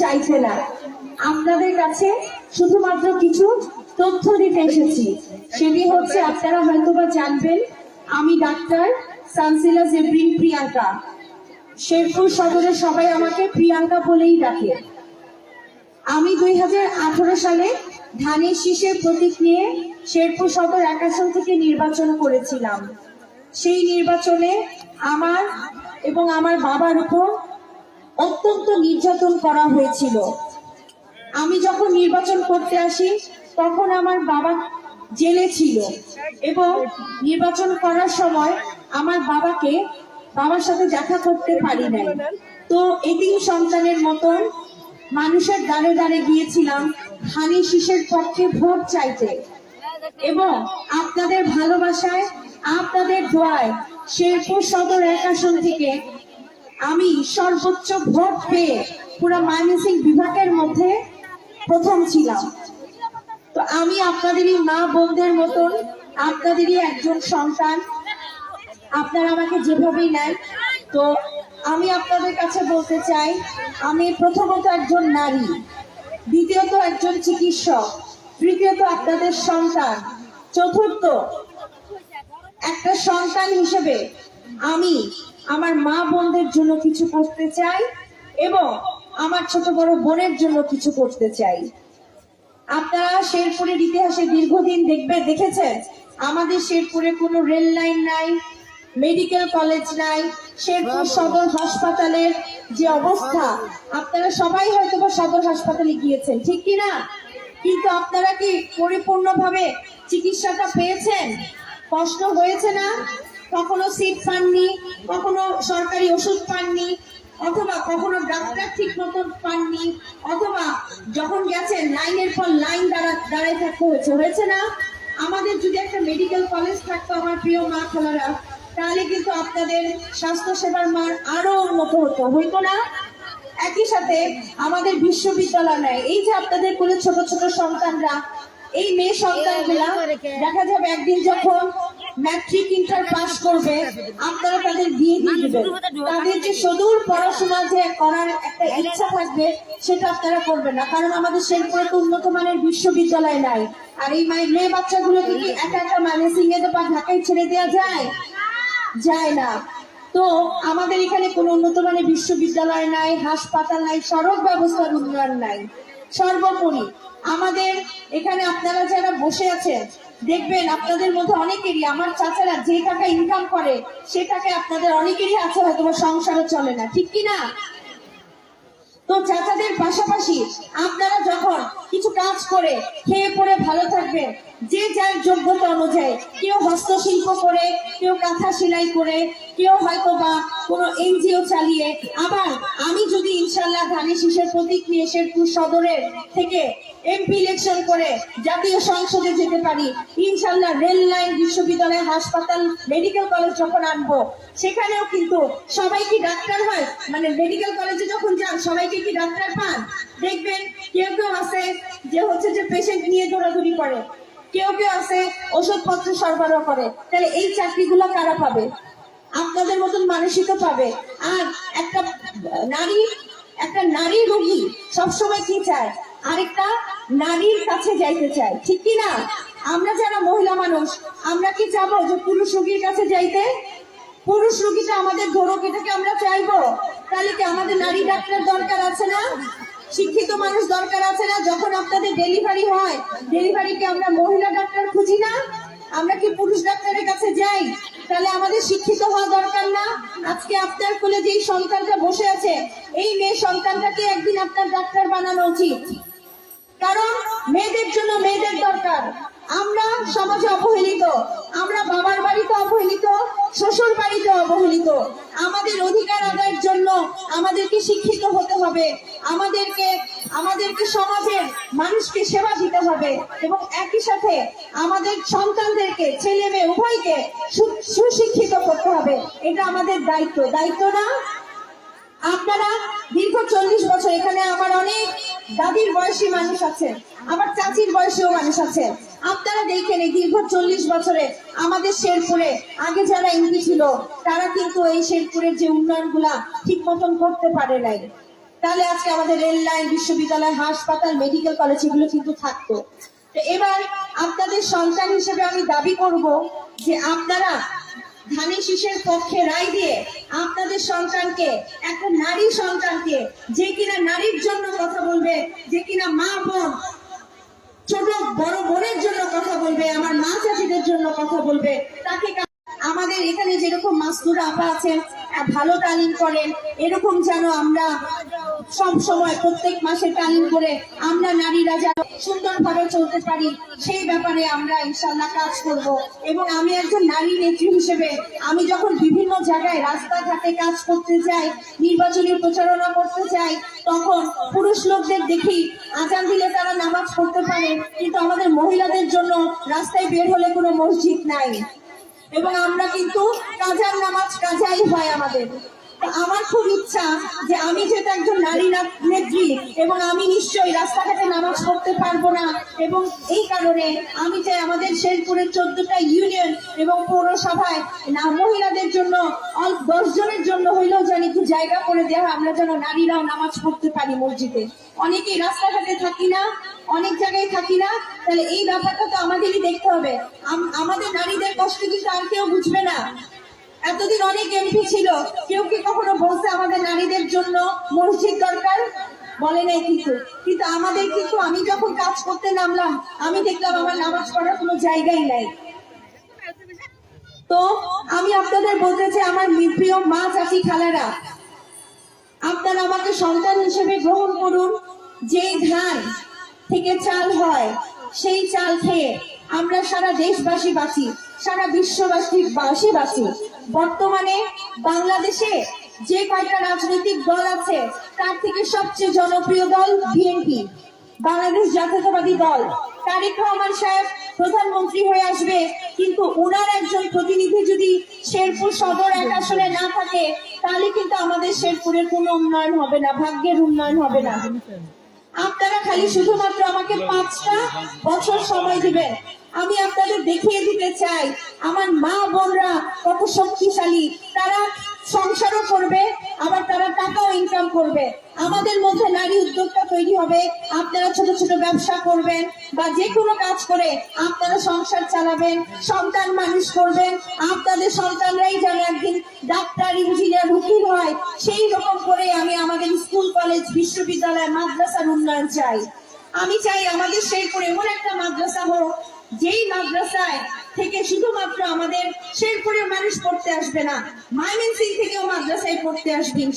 চাইছে না। আপনাদের কাছে শুধুমাত্র কিছু তথ্য দিতে এসেছি। সেটি হচ্ছে, আপনারা হয়তোবা জানবেন, আমি ডাক্তার সানসিলা জেব্রিন প্রিয়াঙ্কা। শেরপুর সদরে সবাই আমাকে প্রিয়াঙ্কা বলেই ডাকে। আমি দুই হাজার আঠারো সালে ধানের শীষের প্রতীক নিয়ে শেরপুর সদর এক আসন থেকে নির্বাচন করেছিলাম। সেই নির্বাচনে আমার এবং আমার বাবার উপর অত্যন্ত নির্যাতন করা হয়েছিল। আমি যখন নির্বাচন করতে আসি, তখন আমার বাবা জেলে ছিল এবং নির্বাচন করার সময় আমার বাবাকে বাবার সাথে দেখা করতে পারি নাই। তো এদিন সন্তানের মতন মানুষের দ্বারে দ্বারে গিয়েছিলাম, হানি শীষের পক্ষে ভোট চাইতে। এবং আপনাদের ভালোবাসায়, আপনাদের দোয়ায়, শেরপুর সদর এক আসন থেকে আমি সর্বোচ্চ ভোট পেয়ে পুরো ময়মনসিং বিভাগের মধ্যে প্রথম ছিলাম। তো আমি আপনাদেরই মা বোনদের মতন, আপনাদেরই একজন সন্তান। আপনারা আমাকে যেভাবেই নেন। তো আমি আপনাদের কাছে বলতে চাই, আমি প্রথমত একজন নারী, দ্বিতীয়ত একজন চিকিৎসক, তৃতীয়ত আপনাদের সন্তান, চতুর্থ একটা সন্তান হিসেবে আমি আমার মা বোনদের জন্য কিছু করতে চাই এবং আমার ছোট বড় বোনের জন্য কিছু করতে চাই। আপনারা শেরপুরের ইতিহাসে দীর্ঘদিন দেখবে দেখেছেন? আমাদের শেরপুরে কোনো রেল লাইন নাই মেডিকেল কলেজ নাই শেরপুর সদর হাসপাতালের যে অবস্থা আপনারা সবাই হয়তো বা সদর হাসপাতালে গিয়েছেন ঠিক কি না? কিন্তু আপনারা কি পরিপূর্ণভাবে চিকিৎসাটা পেয়েছেন? প্রশ্ন হয়েছে না? কখনো সিট পাননি কখনো সরকারি ওষুধ পাননি অথবা কখনো ডাক্তার ঠিক মতন পাননি অথবা যখন গেছেন লাইনের পর লাইন দাঁড়া দাঁড়ায় থাকতে হয়েছে। হয়েছে না? আমাদের যদি একটা মেডিকেল কলেজ থাকতো আমার প্রিয় মা খালারা তাহলে কিন্তু আপনাদের স্বাস্থ্য সেবার মান আরও উন্নত হতো। হইতো না? একই সাথে আমাদের বিশ্ববিদ্যালয় নেয় এই যে আপনাদের কোলে ছোট ছোট সন্তানরা এই মেয়ে সন্তানগুলা দেখা যাবে একদিন যখন ম্যাট্রিক ইন্টার পাস করবে আপনারা তাদের বিয়ে দিয়ে দিবেন। তাদের যে সুদূর পড়াশোনা যে করার একটা ইচ্ছা থাকবে সেটা আপনারা করবেন না কারণ আমাদের শেরপুরে তো উন্নত মানের বিশ্ববিদ্যালয় নাই। আর এই মায়ের মেয়ে বাচ্চাগুলোকে কি একা একা মানে সিংহে বা ঢাকায় ছেড়ে দেওয়া যায় যায় না। তো আমাদের এখানে কোনো উন্নত মানের বিশ্ববিদ্যালয় নাই হাসপাতাল নাই সড়ক ব্যবস্থার উন্নয়ন নাই। সর্বোপরি আমাদের এখানে আপনারা যারা বসে আছেন দেখবেন আপনাদের মধ্যে অনেকেরই, আমার চাচারা যে টাকা ইনকাম করে, সে টাকা আপনাদের অনেকেরই আছে হয়তো সংসারও চলে না, ঠিক কি না তো চাচাদের পাশাপাশি আপনারা যখন কিছু কাজ করে, খেয়ে পরে ভালো থাকবেন যে যার যোগ্যতা অনুযায়ী কেউ হস্তশিল্প করে, কেউ কাঁথা সেলাই করে, কেউ হয়তো বা কোনো এনজিও চালিয়ে, আবার আমি যদি ইনশাল্লাহ ধানের শীষের প্রতীক নিয়ে শেরপুর সদরের থেকে এমপি ইলেকশন করে জাতীয় সংসদে যেতে পারি ইনশাল্লাহ রেল লাইন বিশ্ববিদ্যালয় হাসপাতাল মেডিকেল কলেজ যখন আনব, সেখানেও কিন্তু সবাই কি ডাক্তার হয়? মানে মেডিকেল কলেজে যখন যান সবাইকে কি ডাক্তার পান? দেখবেন কেউ কেউ আছে যে হচ্ছে যে পেশেন্ট নিয়ে দৌড়াদৌড়ি করে। কেউ কেউ আছে, ওষুধপত্র সরবরাহ করে। তাহলে এই চাকরিগুলো কারা পাবে? আপনাদের মতন মানুষই পাবে। আর একটা নারী একটা নারী রোগী সবসময় কি চায়? আরেকটা নারীর কাছে যাইতে চায়। ঠিক কি না? আমরা যারা মহিলা মানুষ, আমরা কি চাবো যে পুরুষ রোগীর কাছে যাইতে? পুরুষ রোগীটা আমাদের ধরুক, এটাকে আমরা চাইব? তাহলে কি আমাদের নারী ডাক্তার দরকার আছে না? শিক্ষিত মানুষ দরকার আছে না, যখন আপনাদের ডেলিভারি হয় ডেলিভারিকে আমরা মহিলা ডাক্তার খুঁজি না, আমরা কি পুরুষ ডাক্তারের কাছে যাই? তাহলে আমাদের শিক্ষিত হওয়া দরকার না। আজকে আপনার কোলে যেই সন্তানটা বসে আছে, এই মেয়ে সন্তানটাকে একদিন আপনার ডাক্তার বানানো উচিত। কারণ মেয়েদের জন্য মেয়েদের দরকার। আমরা সমাজে অবহেলিত, আমরা বাবার অবহেলিত শ্বশুর বাড়িতে অবহেলিত। আমাদের অধিকার আদায়ের জন্য আমাদেরকে শিক্ষিত হতে হবে। আমাদেরকে আমাদেরকে সমাজের মানুষকে সেবা দিতে হবে এবং একই সাথে আমাদের সন্তানদেরকে, ছেলে মেয়ে উভয়কে সুশিক্ষিত করতে হবে। এটা আমাদের দায়িত্ব। দায়িত্ব না? আপনারা দীর্ঘ চল্লিশ বছর এখানে আমার অনেক দাদির বয়সী মানুষ আছে আমার চাচির বয়সীও মানুষ আছে আপনারা দেখেন এই দীর্ঘ চল্লিশ বছরে আমাদের শেরপুরে আগে যারা এমপি ছিল, তারা কিন্তু এই শেরপুরের যে উন্নয়নগুলা ঠিক মতন করতে পারে নাই। তাহলে আজকে আমাদের রেল লাইন, বিশ্ববিদ্যালয়, হাসপাতাল, মেডিকেল কলেজ এগুলো কিন্তু থাকতো। তো এবার আপনাদের সন্তান হিসেবে আমি দাবি করব যে আপনারা ধানের শীষের পক্ষে রায় দিয়ে আপনাদের সন্তানকে একটা নারী সন্তানকে, যে কিনা নারীর জন্য কথা বলবে, যে কিনা মা বোন ছোট বড় বোনের জন্য কথা বলবে, আমার মা চাষিদের জন্য কথা বলবে। তাকে আমাদের এখানে যেরকম মাস্তুরা আপা আছেন ভালো তালিম করেন, এরকম যেন আমরা সব সময়, প্রত্যেক মাসে তালিম করে আমরা নারীরা সুন্দরভাবে চলতে পারি, সেই ব্যাপারে আমরা ইনশাল্লাহ কাজ করব। এবং আমি একজন নারী নেত্রী হিসেবে, আমি যখন বিভিন্ন জায়গায় রাস্তাঘাটে কাজ করতে যাই, নির্বাচনী প্রচারণা করতে যাই, তখন পুরুষ লোকদের দেখি আজান দিলে তারা নামাজ পড়তে পারে, কিন্তু আমাদের মহিলাদের জন্য রাস্তায় বের হলে কোনো মসজিদ নাই। এবং আমরা কিন্তু কাজার নামাজ কাজাই হয় আমাদের। আমার খুব ইচ্ছা যে আমি যেটা একজন নারী নেত্রী, এবং আমি নিশ্চয়ই রাস্তাঘাটে নামাজ পড়তে পারব না, এবং এই কারণে আমি চাই আমাদের শেরপুরের চোদ্দটা ইউনিয়ন এবং পৌরসভায় না, মহিলাদের জন্য দশ জনের জন্য হইলেও যেন একটু জায়গা করে দেওয়া আমরা যেন নারীরাও নামাজ পড়তে পারি মসজিদে। অনেকেই রাস্তাঘাটে থাকি না, অনেক জায়গায় থাকি না, তাহলে এই ব্যাপারটা তো আমাদেরই দেখতে হবে। আমাদের নারীদের কষ্ট কিন্তু আর কেউ বুঝবে না। এতদিন অনেক এমপি ছিল। কেউ কি কখনো বলছে আমাদের নারীদের জন্য মসজিদ দরকার? বলে নাই কিন্তু। কিন্তু আমাদের কিন্তু আমি যখন কাজ করতে নামলাম, আমি দেখলাম আমার নামাজ পড়ার কোনো জায়গাই নাই। তো আমি আপনাদের বলতে চাই, আমার প্রিয় মা চাচি খালারা, আপনারা আমাকে সন্তান হিসেবে গ্রহণ করুন। যেই ধান থেকে চাল হয়, সেই চাল খেয়ে আমরা সারা দেশবাসী বাঁচি। সারা বিশ্ববাসী বাসী বাঁচি বর্তমানে বাংলাদেশে যে কয়টা রাজনৈতিক দল আছে, তার থেকে সবচেয়ে জনপ্রিয় দল বিএনপি। বাংলাদেশ জাতীয়তাবাদী দল। তারেক রহমান সাহেব প্রধানমন্ত্রী হয়ে আসবে, কিন্তু ওনার একজন প্রতিনিধি যদি শেরপুর সদর এক আসনে না থাকে, তাহলে কিন্তু আমাদের শেরপুরের কোনো উন্নয়ন হবে না, ভাগ্যের উন্নয়ন হবে না। আপনারা খালি শুধুমাত্র আমাকে পাঁচটা বছর সময় দিবেন। আমি আপনাদের দেখিয়ে দিতে চাই, আমার মা বোনরা কত শক্তিশালী। তারা সংসারও করবে, আবার তারা টাকাও ইনকাম করবে। আমাদের মধ্যে নারী উদ্যোক্তা তৈরি হবে, আপনারা ছোট ছোট ব্যবসা করবেন বা যে কোনো কাজ করে আপনারা সংসার চালাবেন, সন্তান মানুষ করবেন, আপনাদের সন্তানরাই যেন একদিন ডাক্তার, ইঞ্জিনিয়ার, উকিল হয়, সেই রকম করে আমি আমাদের স্কুল, কলেজ, বিশ্ববিদ্যালয়, মাদ্রাসার উন্নয়ন চাই। আমি চাই আমাদের শেরপুর এমন একটা মাদ্রাসা হোক, যেই মাদ্রাসায় থেকে শুধুমাত্র আমাদের শেরপুরের মানুষ পড়তে আসবে না ময়মনসিং থেকেও মাদ্রাসায় পড়তে আসবেন